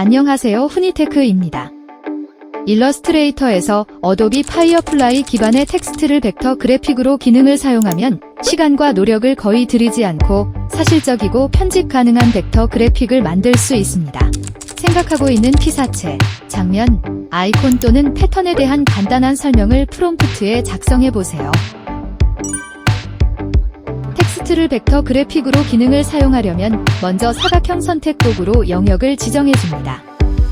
안녕하세요 후니테크입니다. 일러스트레이터에서 어도비 파이어플라이 기반의 텍스트를 벡터 그래픽으로 기능을 사용하면 시간과 노력을 거의 들이지 않고 사실적이고 편집 가능한 벡터 그래픽을 만들 수 있습니다. 생각하고 있는 피사체, 장면, 아이콘 또는 패턴에 대한 간단한 설명을 프롬프트에 작성해 보세요. 텍스트를 벡터 그래픽으로 기능을 사용하려면 먼저 사각형 선택 도구로 영역을 지정해 줍니다.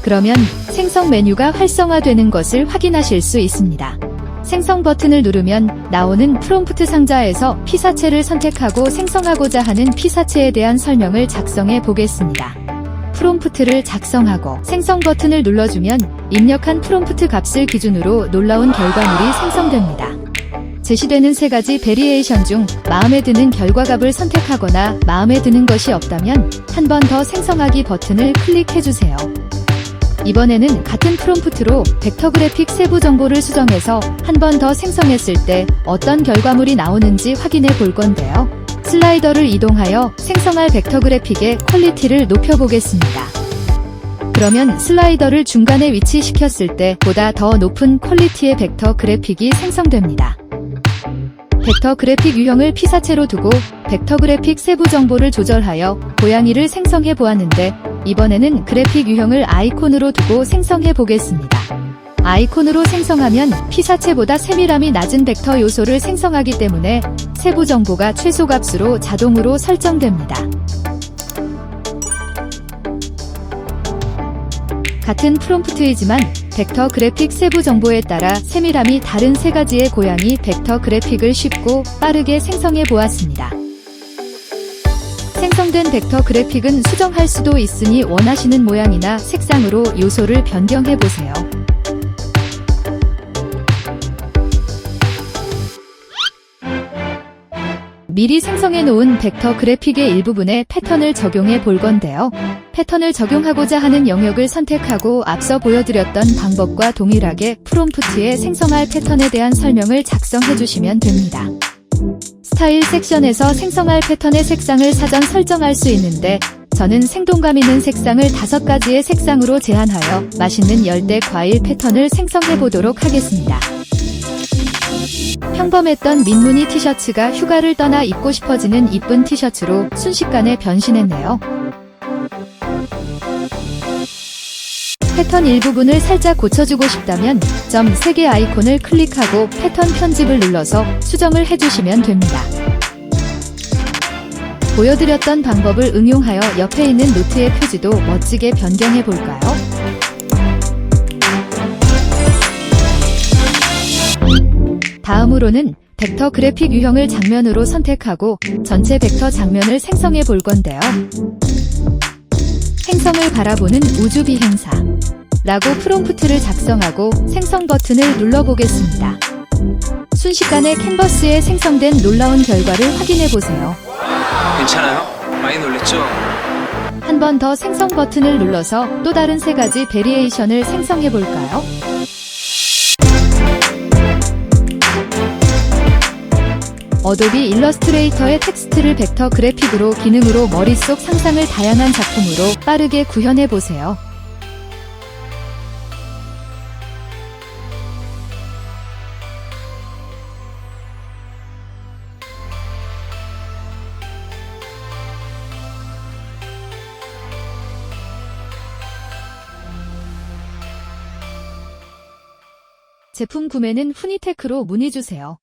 그러면 생성 메뉴가 활성화되는 것을 확인하실 수 있습니다. 생성 버튼을 누르면 나오는 프롬프트 상자에서 피사체를 선택하고 생성하고자 하는 피사체에 대한 설명을 작성해 보겠습니다. 프롬프트를 작성하고 생성 버튼을 눌러주면 입력한 프롬프트 값을 기준으로 놀라운 결과물이 생성됩니다. 제시되는 세 가지 베리에이션 중 마음에 드는 결과값을 선택하거나 마음에 드는 것이 없다면 한 번 더 생성하기 버튼을 클릭해주세요. 이번에는 같은 프롬프트로 벡터 그래픽 세부 정보를 수정해서 한 번 더 생성했을 때 어떤 결과물이 나오는지 확인해 볼 건데요. 슬라이더를 이동하여 생성할 벡터 그래픽의 퀄리티를 높여보겠습니다. 그러면 슬라이더를 중간에 위치시켰을 때 보다 더 높은 퀄리티의 벡터 그래픽이 생성됩니다. 벡터 그래픽 유형을 피사체로 두고 벡터 그래픽 세부 정보를 조절하여 고양이를 생성해 보았는데 이번에는 그래픽 유형을 아이콘으로 두고 생성해 보겠습니다. 아이콘으로 생성하면 피사체보다 세밀함이 낮은 벡터 요소를 생성하기 때문에 세부 정보가 최소 값으로 자동으로 설정됩니다. 같은 프롬프트이지만 벡터 그래픽 세부 정보에 따라 세밀함이 다른 세 가지의 고양이 벡터 그래픽을 쉽고 빠르게 생성해 보았습니다. 생성된 벡터 그래픽은 수정할 수도 있으니 원하시는 모양이나 색상으로 요소를 변경해 보세요. 미리 생성해 놓은 벡터 그래픽의 일부분에 패턴을 적용해 볼 건데요. 패턴을 적용하고자 하는 영역을 선택하고 앞서 보여드렸던 방법과 동일하게 프롬프트에 생성할 패턴에 대한 설명을 작성해 주시면 됩니다. 스타일 섹션에서 생성할 패턴의 색상을 사전 설정할 수 있는데 저는 생동감 있는 색상을 다섯 가지의 색상으로 제한하여 맛있는 열대 과일 패턴을 생성해 보도록 하겠습니다. 평범했던 민무늬 티셔츠가 휴가를 떠나 입고 싶어지는 이쁜 티셔츠로 순식간에 변신했네요. 패턴 일부분을 살짝 고쳐주고 싶다면 점 3개 아이콘을 클릭하고 패턴 편집을 눌러서 수정을 해주시면 됩니다. 보여드렸던 방법을 응용하여 옆에 있는 노트의 표지도 멋지게 변경해 볼까요? 다음으로는 벡터 그래픽 유형을 장면으로 선택하고 전체 벡터 장면을 생성해 볼 건데요. 행성을 바라보는 우주 비행사 라고 프롬프트를 작성하고 생성 버튼을 눌러보겠습니다. 순식간에 캔버스에 생성된 놀라운 결과를 확인해 보세요. 괜찮아요? 많이 놀랬죠? 한 번 더 생성 버튼을 눌러서 또 다른 세 가지 베리에이션을 생성해 볼까요? 어도비 일러스트레이터의 텍스트를 벡터 그래픽으로 기능으로 머릿속 상상을 다양한 작품으로 빠르게 구현해 보세요. 제품 구매는 후니테크로 문의 주세요.